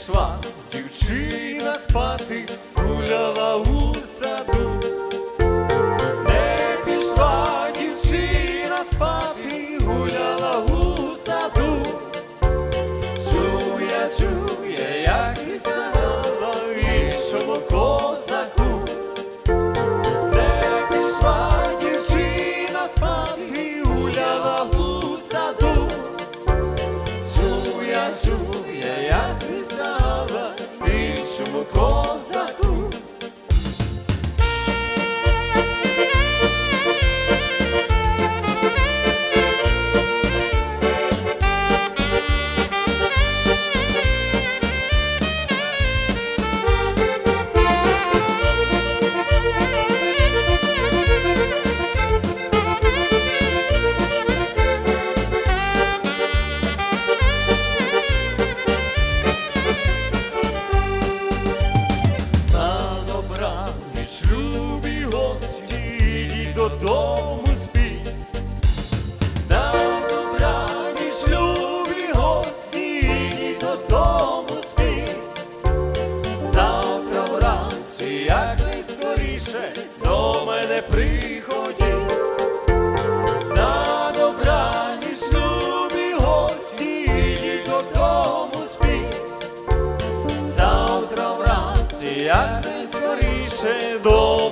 пішла дівчина спати, гуляла у саду. Не пішла дівчина спати, гуляла у саду. Чує, чує, як весело і козаку. Іншому козаку. На любі гості, ідіть додому спіть. На добраніч, любі гості, ідіть додому спіть. Завтра вранці, як найскоріше, до мене приходіть. На добраніч, любі гості, спіть. Завтра вранці, до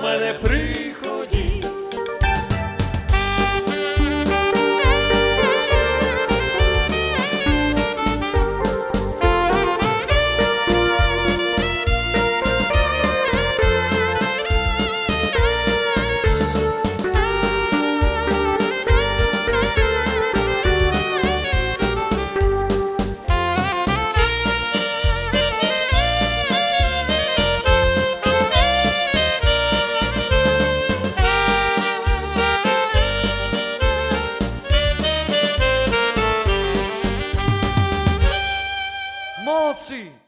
mercy.